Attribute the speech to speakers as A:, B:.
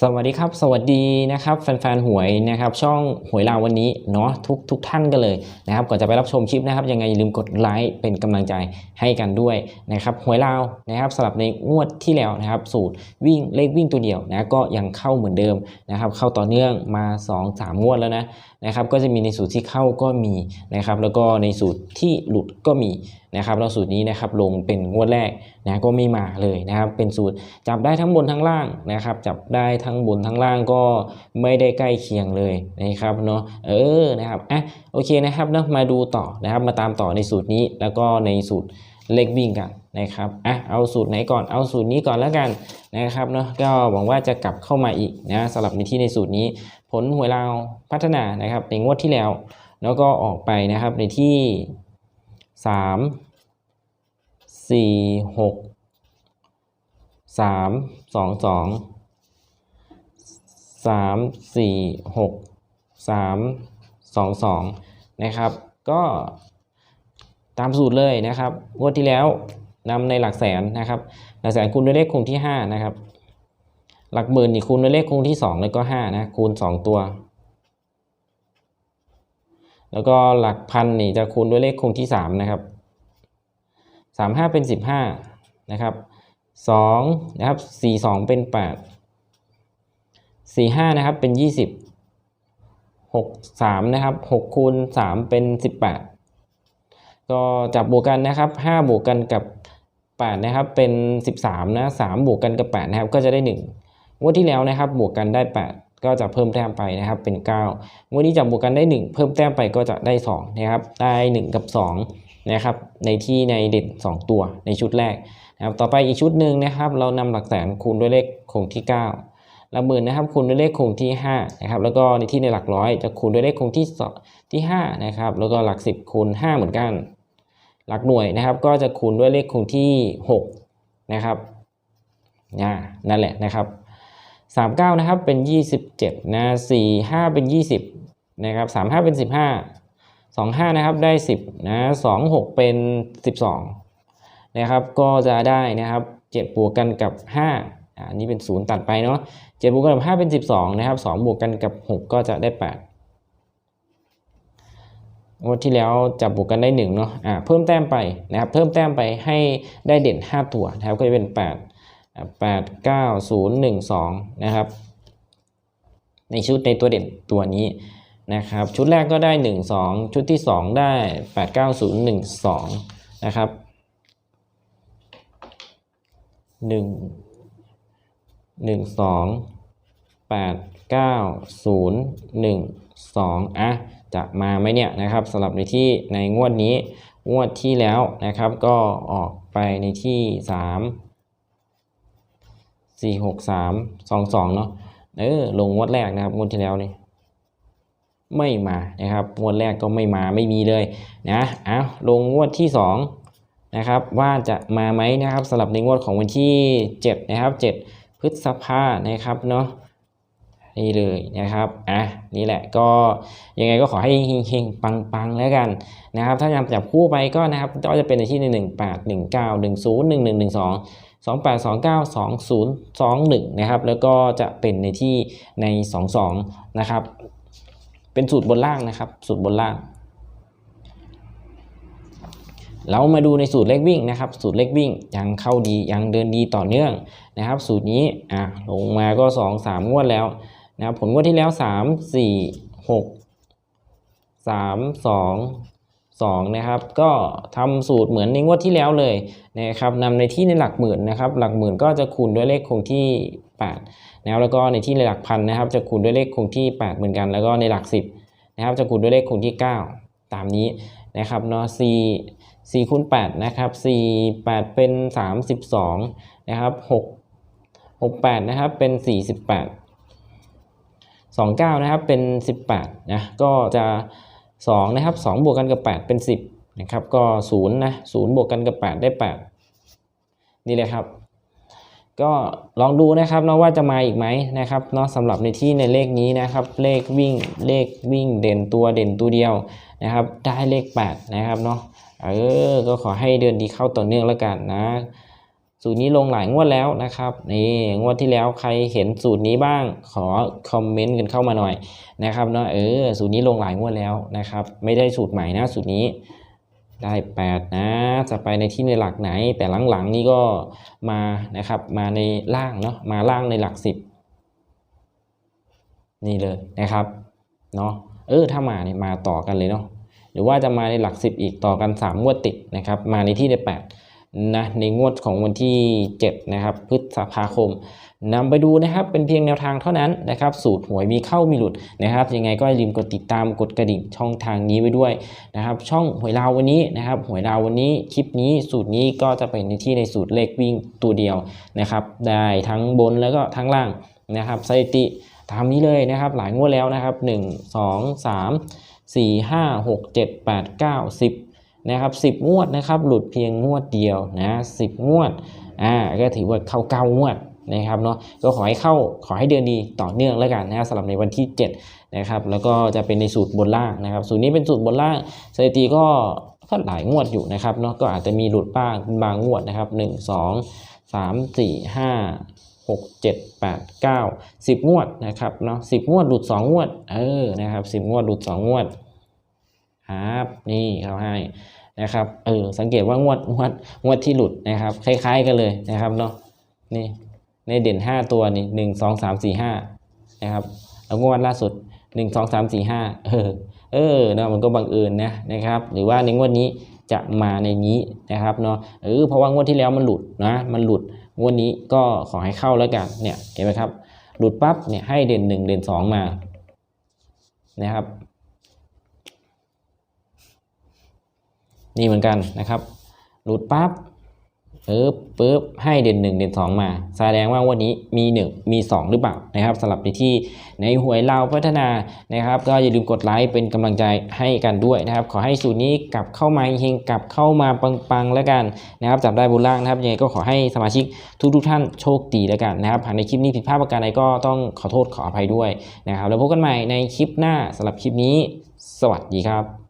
A: สวัสดีครับ สวัสดีนะครับแฟนๆหวยนะครับช่องหวยลาววันนี้เนาะทุกทุกท่านกันเลยนะครับก่อนจะไปรับชมคลิปนะครับยังไงอย่าลืมกดไลค์เป็นกำลังใจให้กันด้วยนะครับหวยลาวนะครับสำหรับในงวดที่แล้วนะครับสูตรวิ่งเลขวิ่งตัวเดียวนะก็ยังเข้าเหมือนเดิมนะครับเข้าต่อเนื่องมา 2 3 งวดแล้วนะ นะครับก็จะมีในสูตรที่เข้าก็มีนะครับแล้วก็ในสูตรที่หลุดก็มีนะครับแล้วสูตรนี้นะครับลงเป็นงวดแรกนะก็ไม่มาเลยนะครับเป็นสูตรจับได้ทั้งบนทั้งล่างนะครับจับได้ทั้งบนทั้งล่างก็ไม่ได้ใกล้เคียงเลยนะครับเนาะเออนะครับอะโอเคนะครับเนาะมาดูต่อนะครับมาตามต่อในสูตรนี้แล้วก็ในสูตร เลขวิ่งกันนะครับอะเอาสูตรไหนก่อนเอาสูตรนี้ก่อนแล้วกันนะครับเนาะก็หวังว่าจะกลับเข้ามาอีกนะสำหรับในที่ในสูตรนี้ ผลหวยลาวพัฒนานะครับในงวดที่แล้ว แล้วก็ออกไปนะครับในที่สามสี่หกสามสองสองสามสี่หกสามสองสองนะครับ ก็ ตามสูตรเลยนะครับงวดที่แล้วนำในหลักแสนนะครับ หลักแสนคูณด้วยเลขคงที่ห้านะครับ หลักหมื่นนี่คูณด้วยเลขคงที่สองแล้วก็ห้านะคูณสองตัว แล้วก็หลักพันนี่จะคูณด้วยเลขคงที่สามนะครับสามห้าเป็นสิบห้านะครับสองนะครับสี่สองเป็นแปดสี่ห้านะครับ เป็นยี่สิบหกสามนะครับหกคูณสามเป็นสิบแปด ก็จับบวกกันนะครับห้าบวกกันกับแปดนะครับเป็นสิบสามนะสามบวกกันกับแปดนะครับก็จะได้หนึ่งวดที่แล้วนะครับบวกกันได้แปดก็จะเพิ่มแต้มไปนะครับเป็นเก้างวดนี้จับบวกกันได้หนึ่งเพิ่มแต้มไปก็จะได้สองนะครับได้หนึ่งกับสองนะครับในที่ในเด่นสองตัวในชุดแรกนะครับต่อไปอีกชุดหนึ่งนะครับ เรานำหลักแสนคูณด้วยเลขคงที่ 9ลักหมื่นนะครับคูณด้วยเลขคงที่5นะครับแล้วก็ในที่ในหลักร้อยจะคูณด้วยเลขคงที่ที่5นะครับแล้วก็หลัก 10คูณ5เหมือนกัน หลักหน่วยนะครับก็จะคูณด้วยเลขคงที่ 6 นะครับนะนั่นแหละนะครับ39 นะครับเป็น 27นะ45 เป็น 20 นะครับ 35 เป็น 15 25 นะครับได้ 10 นะ26 เป็น 12 นะครับ ก็จะได้นะครับ 7 บวกกันกับ 5อันนี้เป็น 0 ตัดไปเนาะ7บวกกันกับ 5 เป็น 12 นะครับ 2 บวกกันกับ 6 ก็จะได้ 8 งวดที่แล้วจับบวกกันได้1เนาะอ่าเพิ่มแต้มไปนะครับเพิ่มแต้มไปให้ได้เด่น 5 ตัวนะครับก็จะเป็น 8 8 9 0 1 2นะครับในชุดในตัวเด่นตัวนี้นะครับชุดแรกก็ได้ 1 2 ชุดที่ 2 ได้ 8 9 0 1 2นะครับหนึ่งหนึ่งสองแปดเก้าศูนย์หนึ่งสองอะ จะมาไหมเนี่ยนะครับสำหรับในที่ในงวดนี้งวดที่แล้วนะครับ ก็ออกไปในที่สามสี่หกสามสองสองเนาะเออลงงวดแรกนะครับงวดที่แล้วนี่ไม่มานะครับงวดแรกก็ไม่มาไม่มีเลยนะเอาลงงวดที่สองนะครับ ว่าจะมาไหมนะครับสำหรับในงวดของวันที่ 7 นะครับ 7 พฤษภานะครับเนาะนี่เลยนะครับอะ นี่แหละก็ยังไงก็ขอให้เฮงๆปังๆแล้วกันนะครับถ้ายังจับคู่ไปก็นะครับก็จะเป็นในที่ใน1 8 1 9 1 0 1 1 1 2 2 8 2 9 2 0 2 1นะครับแล้วก็จะเป็นในที่ใน 2 2นะครับเป็นสูตรบนล่างนะครับ สูตรบนล่าง เรามาดูในสูตรเลขวิ่งนะครับ สูตรเลขวิ่งยังเข้าดียังเดินดีต่อเนื่องนะครับ สูตรนี้อะลงมาก็ 2 3 งวดแล้ว นะครับผลงวดที่แล้ว 3 4 6 3 2 2นะครับก็ทำสูตรเหมือนในงวดที่แล้วเลยนะครับนำในที่ในหลักหมื่นนะครับหลักหมื่นก็จะคูณด้วยเลขคงที่8นะครับแล้วก็ในที่ในหลักพันนะครับจะคูณด้วยเลขคงที่ 8 เหมือนกัน แล้วก็ในหลัก 10นะครับจะคูณด้วยเลขคงที่ 9 ตามนี้นะครับเนาะ C 4คูณ8นะครับ4 8 เป็น 32นะครับ6 6 8นะครับเป็น 48 29 นะครับเป็น 18นะก็จะ2นะครับ2บวกกันกับ 8 เป็น 10นะครับก็0นะ0บวกกันกับ 8 ได้ 8 นี่เลยครับ ก็ลองดูนะครับเนาะว่าจะมาอีกไหมนะครับเนาะสำหรับในที่ในเลขนี้นะครับ เลขวิ่งเลขวิ่งเด่นตัวเด่นตัวเดียวนะครับ ได้เลข 8 นะครับเนาะเออก็ขอให้เดือนดีเข้าต่อเนื่องแล้วกันนะ สูตรนี้ลงหลายงวดแล้วนะครับนี่งวดที่แล้วใครเห็นสูตรนี้บ้างขอคอมเมนต์กันเข้ามาหน่อยนะครับเนาะเออสูตรนี้ลงหลายงวดแล้วนะครับไม่ได้สูตรใหม่นะสูตรนี้ได้ 8 นะ จะไปในที่ในหลักไหน แต่หลังๆนี่ก็มานะครับมาในล่างเนาะมาล่างในหลัก 10 นี่เลยนะครับเนาะเออถ้ามาเนี่ยมาต่อกันเลยเนาะหรือว่าจะมาในหลัก 10 อีกต่อกัน3งวดติดนะครับมาในที่ใน 8 นะในงวดของวันที่ 7 นะครับ พฤษภาคมนำไปดูนะครับเป็นเพียงแนวทางเท่านั้นนะครับ สูตรหวยมีเข้ามีหลุดนะครับ ยังไงก็อย่าลืมกดติดตามกดกระดิ่งช่องทางนี้ไว้ด้วยนะครับ ช่องหวยลาววันนี้นะครับ หวยลาววันนี้คลิปนี้สูตรนี้ก็จะเป็นในที่ในสูตรเลขวิ่งตัวเดียวนะครับ ได้ทั้งบนแล้วก็ทั้งล่างนะครับสถิติตามนี้เลยนะครับ หลายงวดแล้วนะครับ 1 2 3 4 5 6 7 8 9 10 นะครับ10งวดนะครับหลุดเพียงงวดเดียวนะ10งวดอ่าก็ถือว่าเข้าเก้างวดนะครับเนาะก็ขอให้เข้าขอให้เดือนดีต่อเนื่องแล้วกันนะสำหรับในวันที่7นะครับแล้วก็จะเป็นในสูตรบนล่างนะครับ สูตรนี้เป็นสูตรบนล่างสถิติก็ก็หลายงวดอยู่นะครับเนาะก็อาจจะมีหลุดบ้างบางงวดนะครับ 1 2 3 4 5 6 7 8 9 10 งวดนะครับเนาะ10 งวดหลุด 2 งวดเออนะครับ10 งวดหลุด 2 งวด ครับนี่เขาให้นะครับเออสังเกตว่างวดงวดงวดที่หลุดนะครับ คล้าย ๆ กันเลยนะครับเนาะนี่ในเด่น 5 ตัวนี่หนึ่งสองสามสี่ห้านะครับแล้วงวดล่าสุด1 2 3 4 5เออเออเนาะมันก็บังเอิญนะนะครับ หรือว่าในงวดนี้จะมาในนี้นะครับเนาะเออเพราะว่างวดที่แล้วมันหลุดนะมันหลุดงวดนี้ก็ขอให้เข้าแล้วกันเนี่ยเห็นไหมครับ หลุดปั๊บเนี่ยให้เด่นหนึ่งเด่นสองมานะครับ นี่เหมือนกันนะครับ หลุดปั๊บปึ๊บปึ๊บให้เด่นหนึ่งเด่นสองมา แสดงว่าวันนี้มีหนึ่งมีสองหรือเปล่านะครับสำหรับในที่ในหวยเราพัฒนานะครับ ก็อย่าลืมกดไลค์เป็นกำลังใจให้กันด้วยนะครับ ขอให้สูตรนี้กลับเข้ามาเฮงกลับเข้ามาปังๆแล้วกันนะครับจับได้บุญล่างนะครับยังไงก็ขอให้สมาชิกทุกๆท่านโชคดีแล้วกันนะครับหากในคลิปนี้ผิดพลาดประการใดก็ต้องขอโทษขออภัยด้วยนะครับแล้วพบกันใหม่ในคลิปหน้าสำหรับคลิปนี้ สวัสดีครับ